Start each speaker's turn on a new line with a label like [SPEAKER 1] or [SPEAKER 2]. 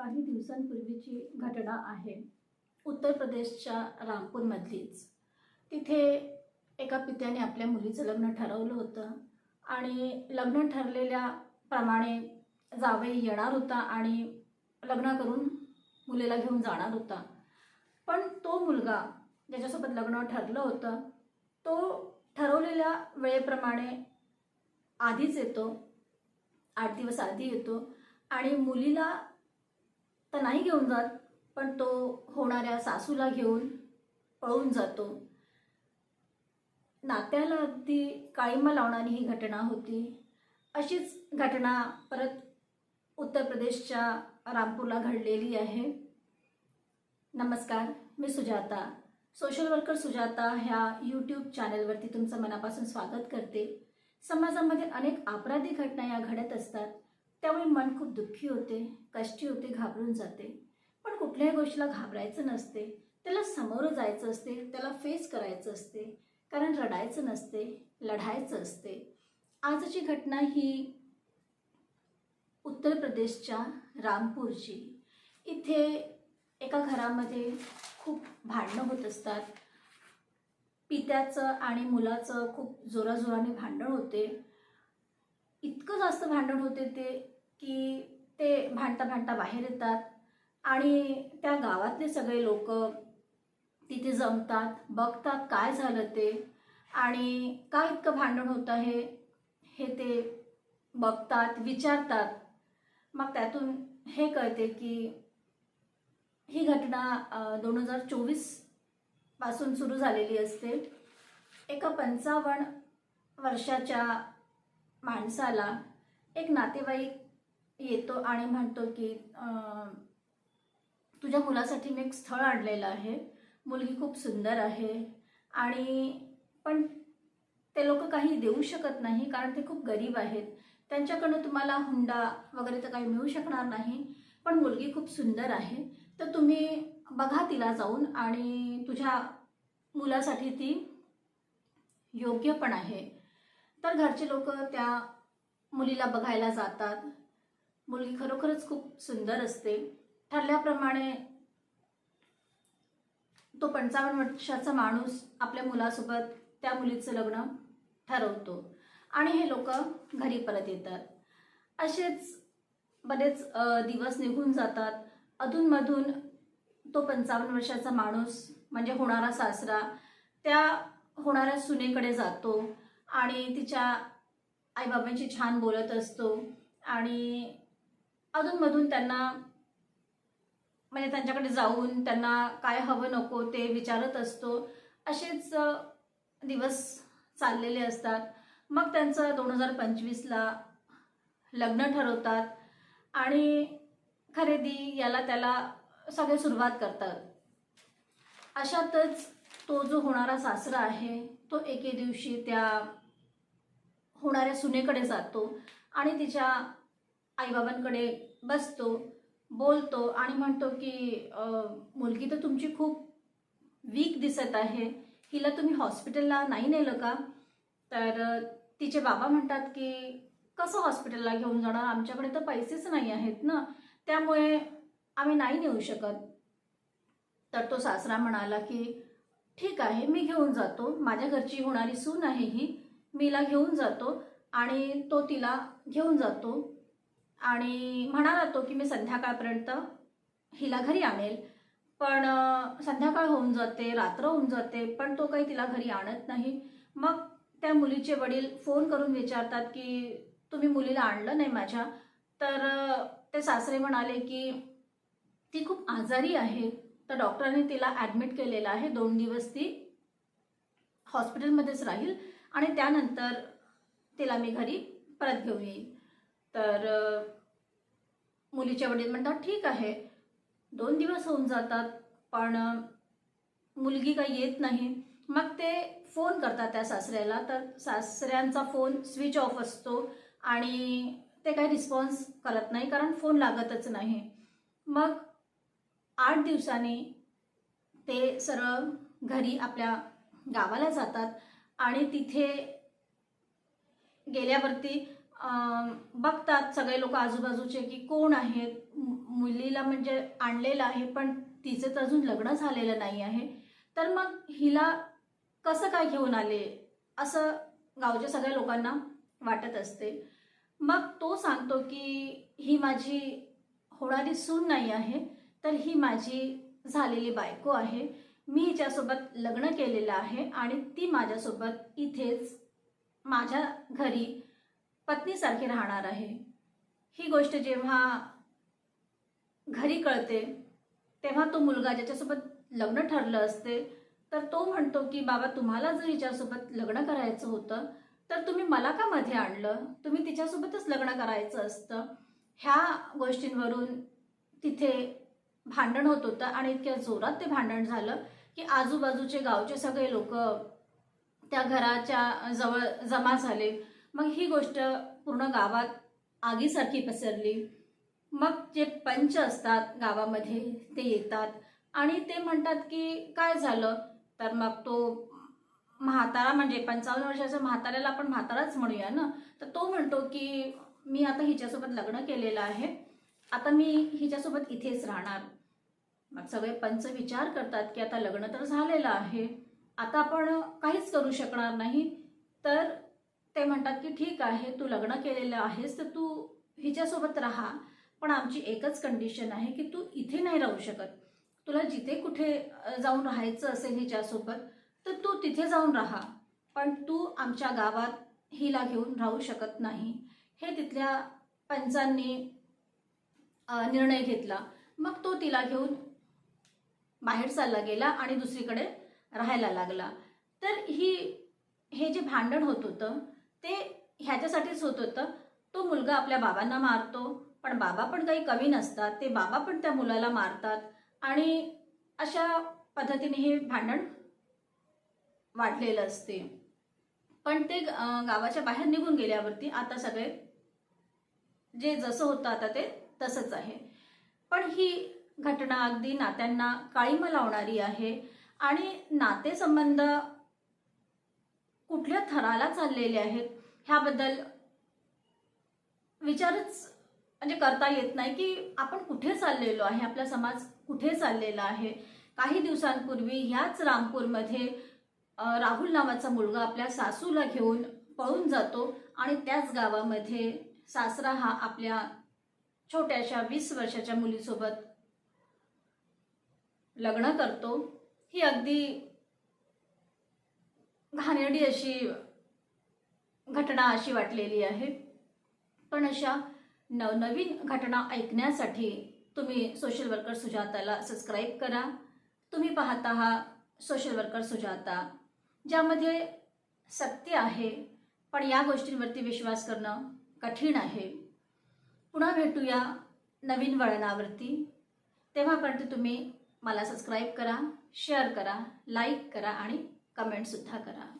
[SPEAKER 1] काही दिवसांपूर्वीची घटना आहे. उत्तर प्रदेशच्या रामपूरमधलीच. तिथे एका पित्याने आपल्या मुलीचं लग्न ठरवलं होतं आणि लग्न ठरलेल्या प्रमाणे जावई येणार होता आणि लग्न करून मुलीला घेऊन जाणार होता. पण तो मुलगा ज्याच्यासोबत लग्न ठरलं होतं तो ठरवलेल्या वेळेप्रमाणे आधीच येतो आठ दिवस आधी येतो आणि मुलीला तर नाही घेऊन जात पण तो होणाऱ्या सासूला घेऊन पळून जातो. नात्याला अगदी काळीमा लावणारी ही घटना होती. अशीच घटना परत उत्तर प्रदेशच्या रामपूरला घडलेली आहे. नमस्कार मी सुजाता. सोशल वर्कर सुजाता ह्या यूट्यूब चॅनलवरती तुमचं मनापासून स्वागत करते. समाजामध्ये अनेक आपराधिक घटना या घडत असतात. त्यामुळे मन खूप दुःखी होते कष्टी होते घाबरून जाते. पण कुठल्याही गोष्टीला घाबरायचं नसते. त्याला समोर जायचं असते त्याला फेस करायचं असते. कारण रडायचं नसते लढायचं असते. आजची घटना ही उत्तर प्रदेशच्या रामपूरची. इथे एका घरामध्ये खूप भांडणं होत असतात. पित्याचं आणि मुलाचं खूप जोराजोराने भांडण होते. इतकं जास्त भांडण होते ते की ते भांडता भांडता बाहेर येतात. आणि त्या गावातले सगळे लोक तिथे जमतात बघतात काय झालं ते आणि का इतकं भांडण होतं हे हे ते बघतात विचारतात. मग त्यातून हे कळते की ही घटना दोन हजार चोवीसपासून सुरू झालेली असते. एका पंचावन्न वर्षाच्या माणसाला एक नातेवाईक येतो आणि म्हणतो की तुझ्या मुलासाठी मी एक स्थळ आणलेलं आहे. मुलगी खूप सुंदर आहे. आणि पण ते लोक काही देऊ शकत नाही कारण ते खूप गरीब आहेत. त्यांच्याकडनं तुम्हाला हुंडा वगैरे तर काही मिळू शकणार नाही. पण मुलगी खूप सुंदर आहे. तर तुम्ही बघा तिला जाऊन आणि तुझ्या मुलासाठी ती योग्य पण आहे. तर घरचे लोक त्या मुलीला बघायला जातात. मुलगी खरोखरच खूप सुंदर असते. ठरल्याप्रमाणे तो पंचावन्न वर्षाचा माणूस आपल्या मुलासोबत त्या मुलीचं लग्न ठरवतो. आणि हे लोक घरी परत येतात. असेच बरेच दिवस निघून जातात. अधूनमधून तो पंचावन्न वर्षाचा माणूस म्हणजे होणारा सासरा त्या होणाऱ्या सुनेकडे जातो आणि तिच्या आईबाबांशी छान बोलत असतो. आणि अधूनमधून त्यांना म्हणजे त्यांच्याकडे जाऊन त्यांना काय हवं नको ते विचारत असतो. असेच दिवस चाललेले असतात. मग त्यांचं दोन हजार पंचवीसला लग्न ठरवतात आणि खरेदी याला त्याला सगळे सुरुवात करतात. अशातच तो जो होणारा सासरा आहे तो एके दिवशी त्या होणाऱ्या सुनेकडे जातो आणि तिच्या आईबाबांकडे बसतो बोलतो आणि म्हणतो की मुलगी तर तुमची खूप वीक दिसत आहे. हिला तुम्ही हॉस्पिटलला नाही नेलं का? तर तिचे बाबा म्हणतात की कसं हॉस्पिटलला घेऊन जाणार? आमच्याकडे तर पैसेच नाही आहेत ना. त्यामुळे आम्ही नाही नेऊ शकत. तर तो सासरा म्हणाला की ठीक आहे मी घेऊन जातो. माझ्या घरची होणारी सून आहे ही. मीला घेऊन जातो आणि तो तिला घेऊन जातो. आणि म्हणाला तो की मी संध्याकाळपर्यंत हिला घरी आणेल. पण संध्याकाळ होऊन जाते रात्र होऊन जाते पण तो काही तिला घरी आणत नाही. मग त्या मुलीचे वडील फोन करून विचारतात की तुम्ही मुलीला आणलं नाही माझ्या? तर ते सासरे म्हणाले की ती खूप आजारी आहे. तर डॉक्टरांनी तिला ॲडमिट केलेलं आहे. दोन दिवस ती हॉस्पिटलमध्येच राहील आणि त्यानंतर तिला मी घरी परत घेऊन येईल. तर मुलीचे वडील म्हणतात ठीक आहे. दोन दिवस होऊन जातात पण मुलगी काही येत नाही. मग ते फोन करतात त्या सासऱ्याला. तर सासऱ्यांचा फोन स्विच ऑफ असतो आणि ते काही रिस्पॉन्स करत नाही कारण फोन लागतच नाही. मग आठ दिवसांनी ते सरळ घरी आपल्या गावाला जातात आणि तिथे गेल्यावरती बघतात सगळे लोक आजूबाजूचे की कोण आहेत मु- मुलीला म्हणजे आणलेलं आहे पण तिचं तर अजून लग्न झालेलं नाही आहे. तर मग हिला कसं काय घेऊन आले? असं गावच्या सगळ्या लोकांना वाटत असते. मग तो सांगतो की ही माझी होणारी सून नाही आहे तर ही माझी झालेली बायको आहे. मी हिच्यासोबत लग्न केलेलं आहे आणि ती माझ्यासोबत इथेच माझ्या घरी पत्नीसारखी राहणार आहे. ही गोष्ट जेव्हा घरी कळते तेव्हा तो मुलगा ज्याच्यासोबत लग्न ठरलं असते तर तो म्हणतो की बाबा तुम्हाला जर हिच्यासोबत लग्न करायचं होतं तर तुम्ही मला का मध्ये आणलं? तुम्ही तिच्यासोबतच लग्न करायचं असतं. ह्या गोष्टींवरून तिथे भांडण होत होतं आणि इतक्या जोरात ते भांडण झालं की आजूबाजूचे गावचे सगळे लोक त्या घराच्या जवळ जमा झाले. मग ही गोष्ट पूर्ण गावात आगीसारखी पसरली. मग जे पंच असतात गावामध्ये ते येतात आणि ते म्हणतात की काय झालं? तर मग तो म्हातारा म्हणजे पंचावन्न वर्षाच्या म्हाताऱ्याला आपण म्हाताराच म्हणूया ना? तर तो म्हणतो की मी आता हिच्यासोबत लग्न केलेलं आहे. आता मी हिच्यासोबत इथेच राहणार. मग सगळे पंच विचार करतात की आता लग्न तर झालेलं आहे. आता आपण काहीच करू शकणार नाही. तर ते म्हणतात की ठीक आहे तू लग्न केलेलं आहेस तर तू हिच्यासोबत राहा. पण आमची एकच कंडिशन आहे की तू इथे नाही राहू शकत. तुला जिथे कुठे जाऊन राहायचं असेल हिच्यासोबत तर तू तिथे जाऊन राहा. पण तू आमच्या गावात हिला घेऊन राहू शकत नाही. हे तिथल्या पंचांनी निर्णय घेतला. मग तो तिला घेऊन बाहेर चालला गेला आणि दुसरीकडे राहायला लागला. तर ही हे जे भांडण होत होतं ते ह्याच्यासाठीच होत होतं. तो मुलगा आपल्या बाबांना मारतो पण बाबा पण काही कमी नसतात. ते बाबा पण त्या मुलाला मारतात. आणि अशा पद्धतीने हे भांडण वाढलेलं असते. पण ते गावाच्या बाहेर निघून गेल्यावरती आता सगळे जे जसं होतं आता ते तसंच आहे. पण ही घटना अगदी नात्यांना काळीमा लावणारी आहे. आणि नातेसंबंध कुठल्या थराला चाललेले आहेत? ह्याबद्दल विचारच म्हणजे करता येत नाही की आपण कुठे चाललेलो आहे? आपला समाज कुठे चाललेला आहे? काही दिवसांपूर्वी ह्याच रामपूरमध्ये राहुल नावाचा मुलगा आपल्या सासूला घेऊन पळून जातो आणि त्याच गावामध्ये सासरा हा आपल्या छोट्याशा वीस वर्षाच्या मुलीसोबत लग्न करतो. ही अगदी घाणेरडी अशी घटना अशी वाटलेली आहे. पण अशा नवनवीन घटना ऐकण्यासाठी तुम्ही सोशल वर्कर सुजाताला सबस्क्राईब करा. तुम्ही पाहता हा सोशल वर्कर सुजाता ज्यामध्ये सत्य आहे पण या गोष्टींवरती विश्वास करणं कठीण आहे. पुन्हा भेटूया नवीन वळणावरती. तेव्हापर्यंत तुम्ही मला सबस्क्राईब करा शेअर करा लाईक करा आणि कमेंटसुद्धा करा.